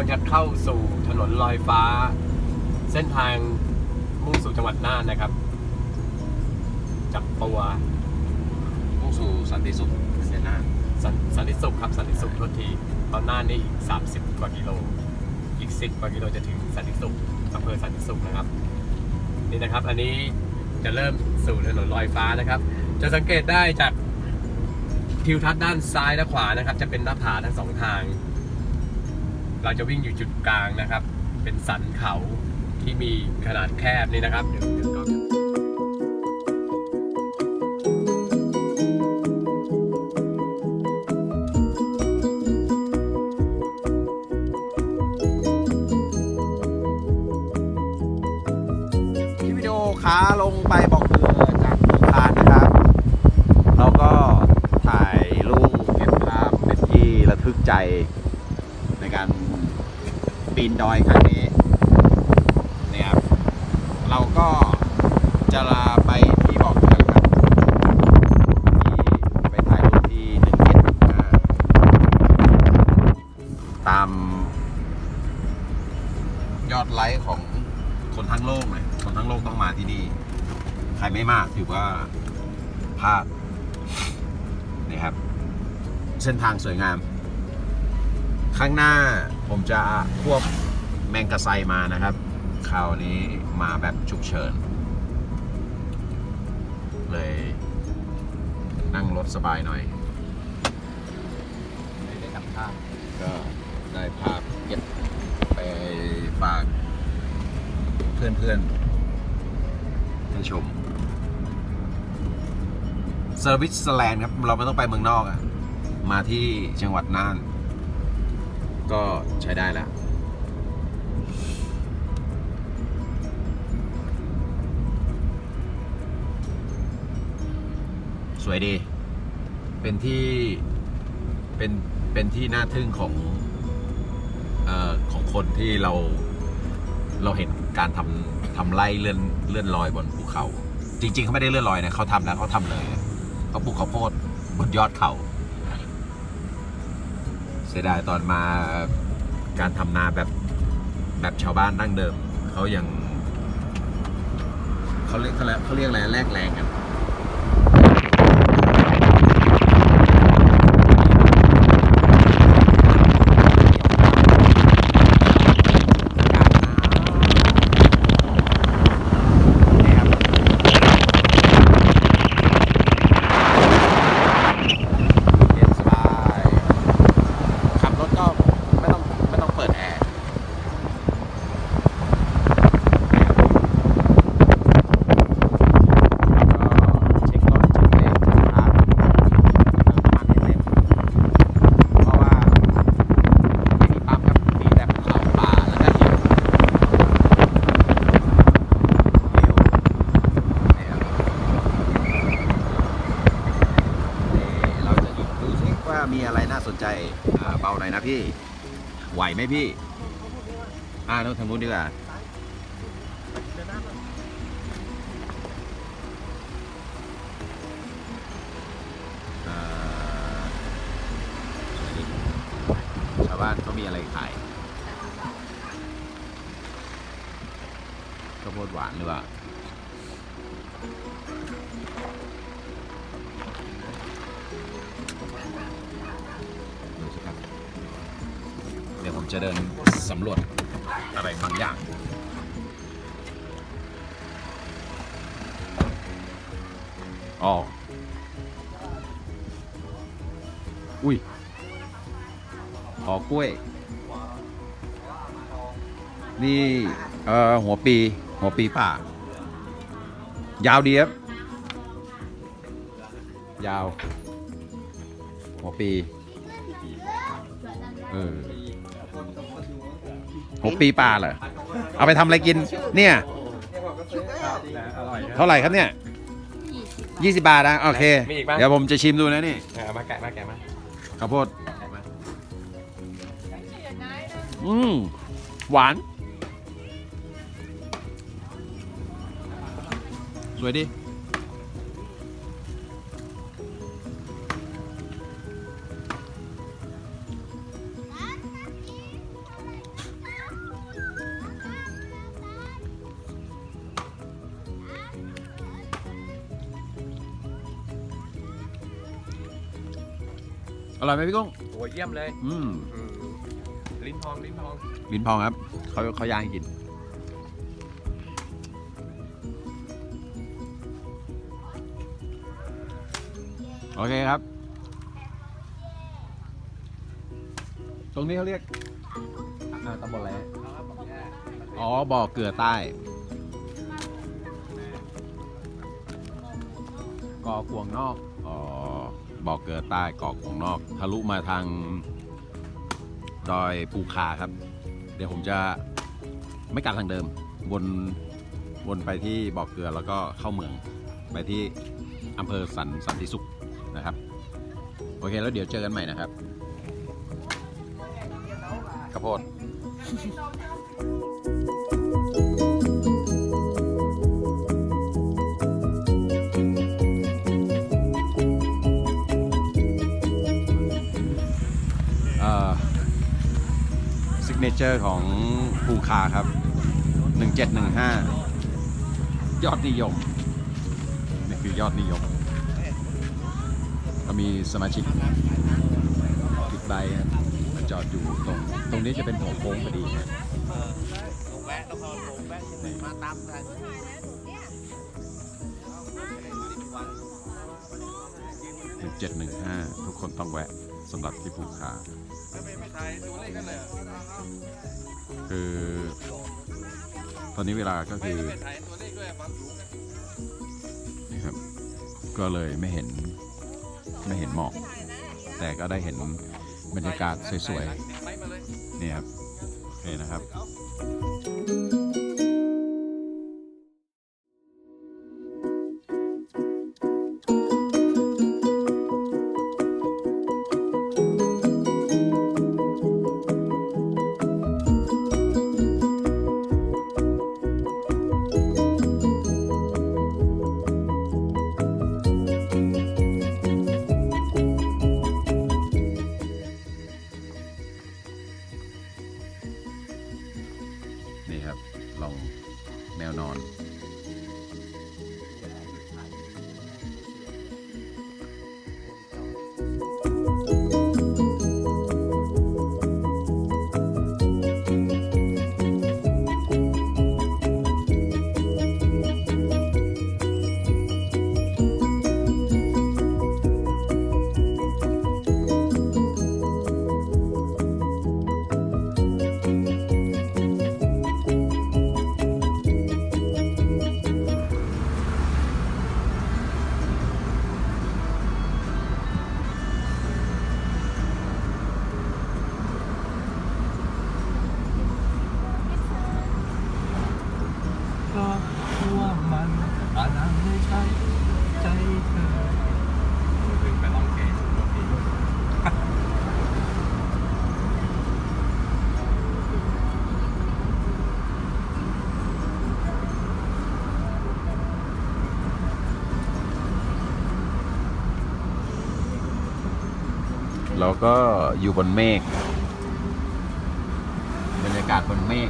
กำลังจะเข้าสู่ถนนลอยฟ้า เส้นทางมุ่งสู่จังหวัดน่านนะครับ จากปัวมุ่งสู่สันติสุขเสียหน้าสันสันติสุขครับสันติสุขโทษทีตอนหน้านนี่อีก30 กว่ากิโล อีก 10 กว่ากิโลจะถึงสันติสุขอำเภอสันติสุขนะครับ นี่นะครับ อันนี้จะเริ่มสู่ถนนลอยฟ้านะครับ จะสังเกตได้จากทิวทัศน์ด้านซ้ายและขวานะครับ จะเป็นหน้าผาทั้งสองทาง เราจะวิ่งอยู่จุดกลางนะครับ เป็นสันเขาที่มีขนาดแคบนี่นะครับเดี๋ยวเดี๋ยวก็คลิปวิดีโอขาลงไปบอกภูคานนะครับ เราก็ถ่ายรูปเก็บภาพเป็นที่ระทึกใจ ในการ ปีนดอยครั้งนี้เนี่ยครับเราก็จะลาไปที่บอกเรือครับที่ไปถ่ายรูปที่หนึ่งเจ็ดตาม ยอดไลค์ของคนทั้งโลกเลยคนทั้งโลกต้องมาที่นี่ ใครไม่มากถือว่าพลาดนี่ครับ เส้นทางสวยงาม ข้างหน้าผมจะควบแมงกะไซมานะครับ คราวนี้มาแบบฉุกเฉิน เลยนั่งรถสบายหน่อยไม่ได้ดับภาพก็ได้ภาพเก็บไปฝากเพื่อนเพื่อนๆให้ชมเซอร์วิสแลนด์ครับ เราไม่ต้องไปเมืองนอกอะมาที่จังหวัดน่าน ก็ใช้ได้แล้วสวยดี เป็นที่ เป็น เป็นที่น่าทึ่งของเอ่อของคนที่เรา เราเห็นการทำทำไร่เลื่อนเลื่อนลอยบนภูเขา จริง ๆเขาไม่ได้เลื่อนลอยนะเขาทำแล้วเขาทำเลยเขาปลูกข้าวโพดบนยอดเขา เสียดายตอนมาการทำนาแบบแบบชาวบ้านดั้งเดิม เขายังเขาเรียกเขาเรียกเขาเรียกอะไรแลกแรงกัน เย็นสบาย ขับรถก็ไม่ต้องไม่ต้องเปิดแอร์ ก็เช็ครถเช็คเลนเช็คทางเติมน้ำมันให้เต็มเพราะว่าไม่มีปั๊มครับ มีแต่ภูเขาป่าแล้วก็เหวเหวเนี่ยครับ นี่เราจะหยุดดูซิว่ามีอะไรน่าสนใจอ่าเบาหน่อยนะ พี่ ไหวไหมพี่ อ่าเราทางนู้นดีกว่า จะเดินสำรวจอะไรบางอย่างอ๋ออุ้ยหอกล้วย นี่ เอ่อ หัวปี หัวปีป่า ยาวดีครับ ยาว หัวปี เออ หัวปีปลาเหรอเอาไปทำอะไรกิน เนี่ยอร่อยเท่าไหร่ครับเนี่ยยี่สิบบาทนะโอเค มีอีกปะ เดี๋ยวผมจะชิมดูนะนี่เอามาแกะมาแกะมาข้าวโพดอืมหวาน สวยดิ อร่อยไหมพี่กุ้งโอ้ยเยี่ยมเลยอืมอืมลิ้นทองลิ้นทองลิ้นพองครับเขาเขาย่างให้กิน โอเคครับ ตรงนี้เขาเรียกอ่าตำบลอะไรฮะอ๋อบ่อเกลือใต้กอกวงนอก อ๋อ บ่อเกลือใต้เกอกวงนอก ทะลุมาทางดอยปูคาครับ เดี๋ยวผมจะไม่กลับทางเดิม วนวนไปที่บ่อเกลือแล้วก็เข้าเมือง ไปที่อำเภอสันสันติสุขนะครับ โอเคแล้วเดี๋ยวเจอกันใหม่นะครับข้าวโพด เนเจอร์ของภูคาครับ 1715 ยอดนิยม นี่คือยอดนิยม ก็มีสมาชิกบิ๊กไบค์ครับมาจอดอยู่ตรง ตรงนี้จะเป็นหัวโค้งพอดีครับลงแวะแล้วก็ลงแวะมาตามกันหนึ่งเจ็ดหนึ่งห้าทุกคนต้องแวะ สำหรับที่ภูคาไม่ถ่าคือ ตอนนี้เวลาก็คือนี่ครับ ก็เลยไม่เห็นไม่เห็นหมอก แต่ก็ได้เห็นบรรยากาศสวยๆไปมาเลยๆนี่ครับ โอเคนะครับ เราก็อยู่บนเมฆบรรยากาศบนเมฆ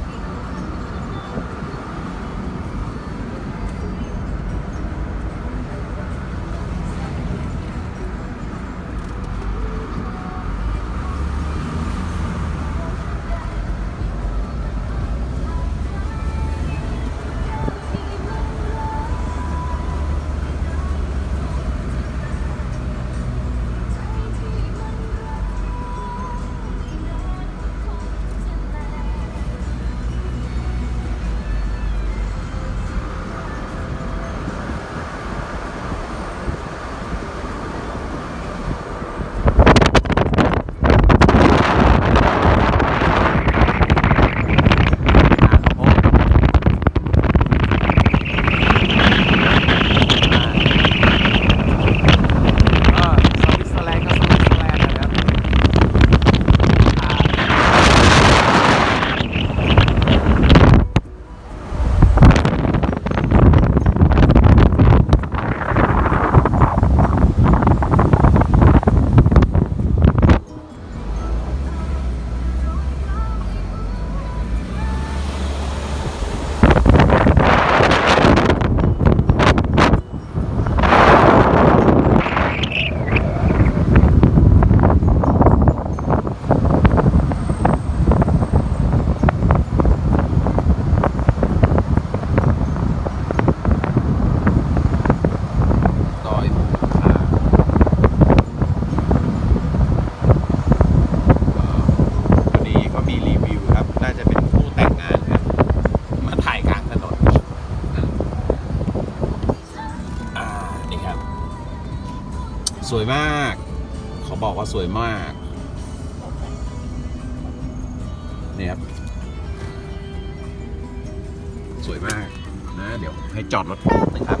สวยมาก เขาบอกว่าสวยมากเนี่ยครับ สวยมากนะ เดี๋ยวให้จอดรถนะครับ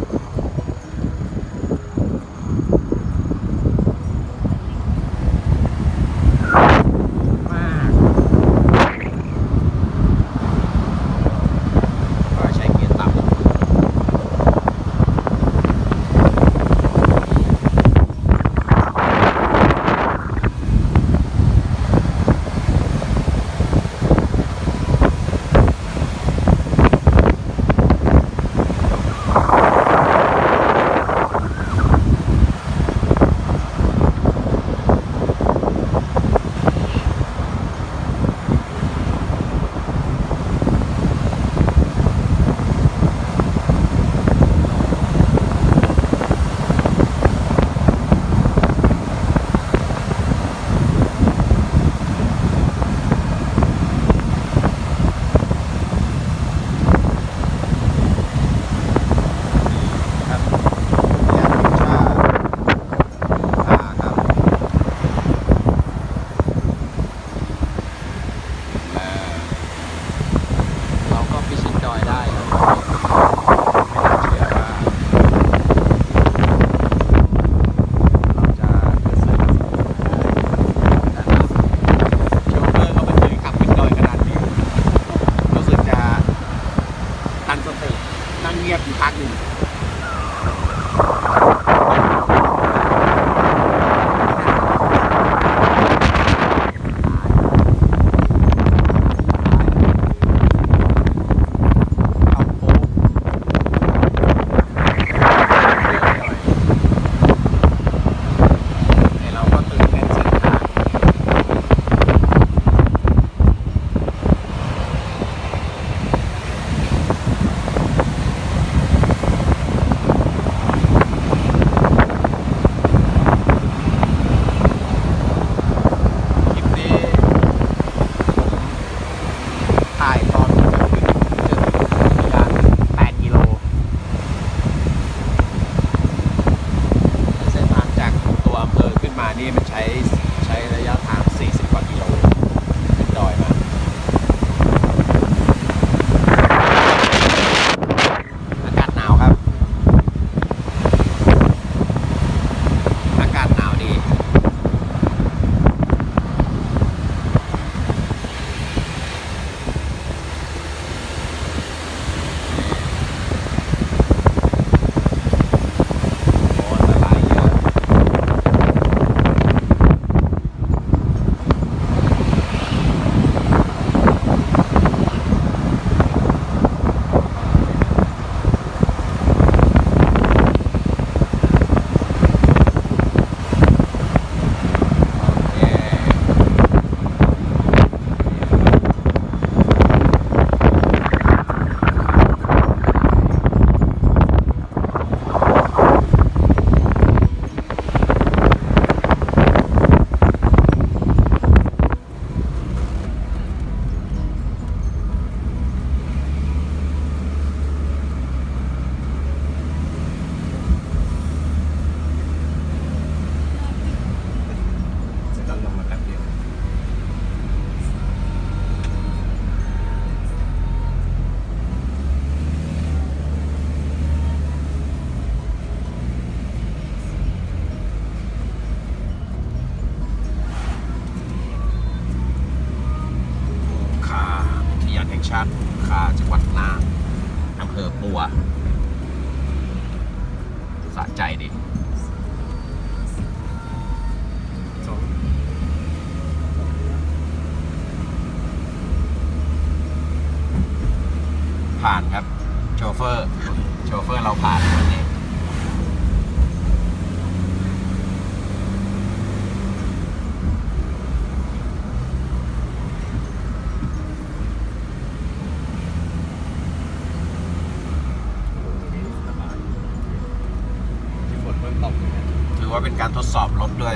อว่าเป็นการทดสอบรถด้วย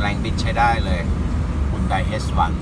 แรงบิดใช้ได้เลย Hyundai S1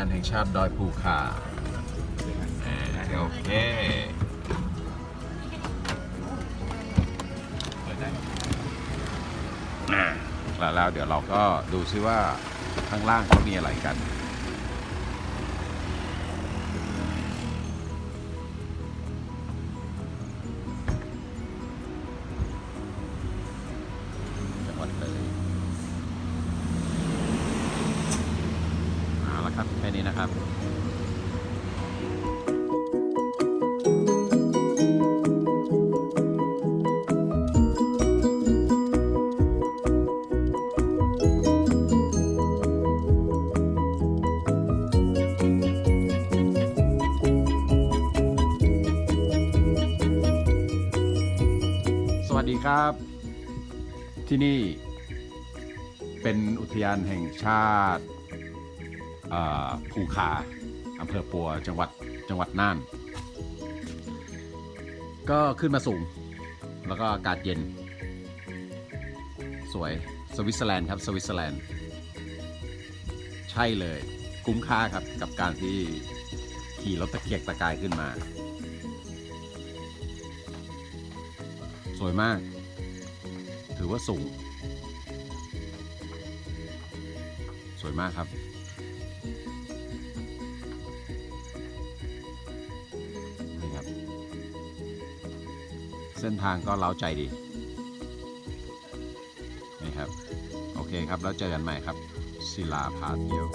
านแห่งชาติดอยภูคาอ่าโอเคแล้วเดี๋ยวเราก็ดูซิว่าข้างล่างเขามีอะไรกัน ครับ ที่นี่เป็นอุทยานแห่งชาติภูคาอำเภอปัวจังหวัดจังหวัดน่าน ก็ขึ้นมาสูง แล้วก็อากาศเย็น สวยสวิตเซอร์แลนด์ครับสวิตเซอร์แลนด์ใช่เลย คุ้มค่าครับกับการที่ขี่รถตะเกียกตะกายขึ้นมา สวยมาก ถือว่าสูง สวยมากครับ นี่ครับ เส้นทางก็เล้าใจดี นี่ครับ โอเคครับ แล้วเจอกันใหม่ครับศิลาพาเที่ยว